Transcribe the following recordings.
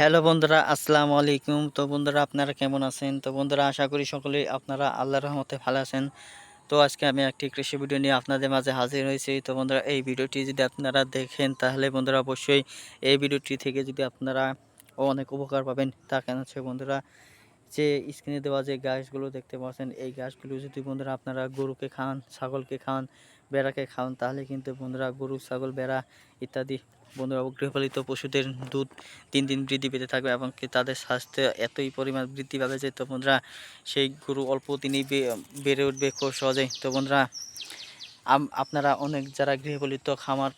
Hello বন্ধুরা, আসসালামু আলাইকুম। তো বন্ধুরা, আপনারা কেমন আছেন? তো বন্ধুরা, আশা করি সকলেই আপনারা আল্লাহর রহমতে ভালো আছেন। তো আজকে আমি একটি কৃষি ভিডিও নিয়ে আপনাদের মাঝে হাজির হয়েছি। তো বন্ধুরা, এই ভিডিওটি যদি আপনারা দেখেন, তাহলে বন্ধুরা অবশ্যই এই ভিডিওটি থেকে যদি আপনারা অনেক উপকার পাবেন, তা কেন হচ্ছে বন্ধুরা? যে স্ক্রিনে দেওয়া যে গাছগুলো দেখতে পাচ্ছেন, এই গাছগুলো যদি বন্ধুরা আপনারা গরুকে খান, ছাগলকে খান, বেড়াকে খান, তাহলে কিন্তু বন্ধুরা গরু, ছাগল, বেড়া ইত্যাদি বন্ধুরা গৃহপালিত পশুদের দুধ দিন দিন বৃদ্ধি পেতে থাকবে এবং তাদের স্বাস্থ্য এতই পরিমাণ বৃদ্ধি পাবে যে তো বন্ধুরা সেই গরু অল্প দিনেই বেড়ে উঠবে খুব সহজেই। তো বন্ধুরা আপনারা অনেক যারা গৃহপালিত খামার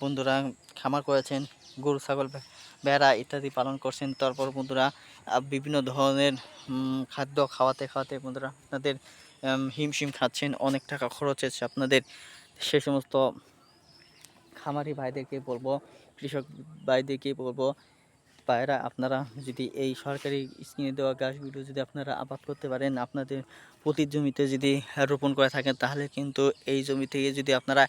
বন্ধুরা খামার করেছেন, গরু, ছাগল বে- ভেড়া ইত্যাদি পালন করছেন, তারপর বন্ধুরা বিভিন্ন ধরনের খাদ্য খাওয়াতে খাওয়াতে বন্ধুরা আপনাদের হিমশিম খাচ্ছেন, অনেক টাকা খরচ হচ্ছে আপনাদের। সে সমস্ত খামারি ভাইদেরকে বলব, কৃষক ভাইদেরকে বলব ভাইরা আপনারা যদি এই সরকারি স্কিমে দেওয়া গাছগুলো যদি আপনারা আবাদ করতে পারেন, আপনাদের প্রতি জমিতে যদি রোপণ করে থাকেন তাহলে কিন্তু এই জমি থেকে যদি আপনারা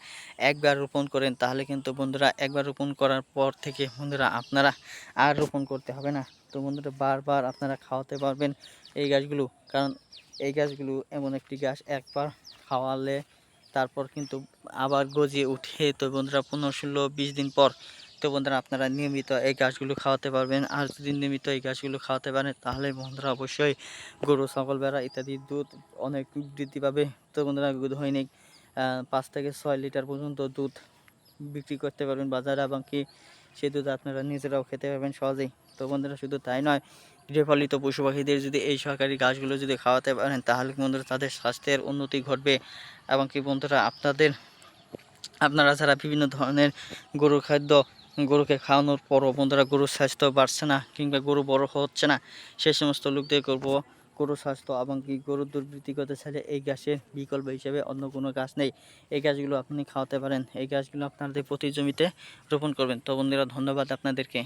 একবার রোপণ করেন, তাহলে কিন্তু বন্ধুরা একবার রোপণ করার পর থেকে বন্ধুরা আপনারা আর রোপণ করতে হবে না। তো বন্ধুরা, বারবার আপনারা খাওয়াতে পারবেন এই গাছগুলো, কারণ এই গাছগুলো এমন একটি গাছ, একবার খাওয়ালে তারপর কিন্তু আবার গজিয়ে উঠে তো বন্ধুরা, পনেরো, ষোলো, বিশ দিন পর তো বন্ধুরা, আপনারা নিয়মিত এই গাছগুলো খাওয়াতে পারবেন। আর যদি নিয়মিত এই গাছগুলো খাওয়াতে পারেন, তাহলে বন্ধুরা অবশ্যই গরু, ছাগল বেড়া ইত্যাদি দুধ অনেক বৃদ্ধি পাবে। তো বন্ধুরা দৈনিক পাঁচ থেকে ছয় লিটার পর্যন্ত দুধ বিক্রি করতে পারবেন বাজারে এবং কি সেই দুধ আপনারা নিজেরাও খেতে পারবেন সহজেই। তো বন্ধুরা, শুধু তাই নয়, গৃহপালিত পশু পাখিদের যদি এই সরকারি গাছগুলো যদি খাওয়াতে পারেন, তাহলে বন্ধুরা তাদের স্বাস্থ্যের উন্নতি ঘটবে এবং কি বন্ধুরা, আপনাদের, আপনারা যারা বিভিন্ন ধরনের গরুর খাদ্য গরুকে খাওয়ানোর পরও বন্ধুরা গরুর স্বাস্থ্য বাড়ছে না কিংবা গরু বড় হচ্ছে না। সেই সমস্ত লোকদের করব গরু স্বাস্থ্য এবং কি গরুর দুর্বৃত্তি করতে চাইলে এই গাছের বিকল্প হিসেবে অন্য কোনো গাছ নেই। এই গাছগুলো আপনি খাওয়াতে পারেন। এই গাছগুলো আপনাদের প্রতি জমিতে রোপণ করবেন। তো বন্ধুরা ধন্যবাদ আপনাদেরকে।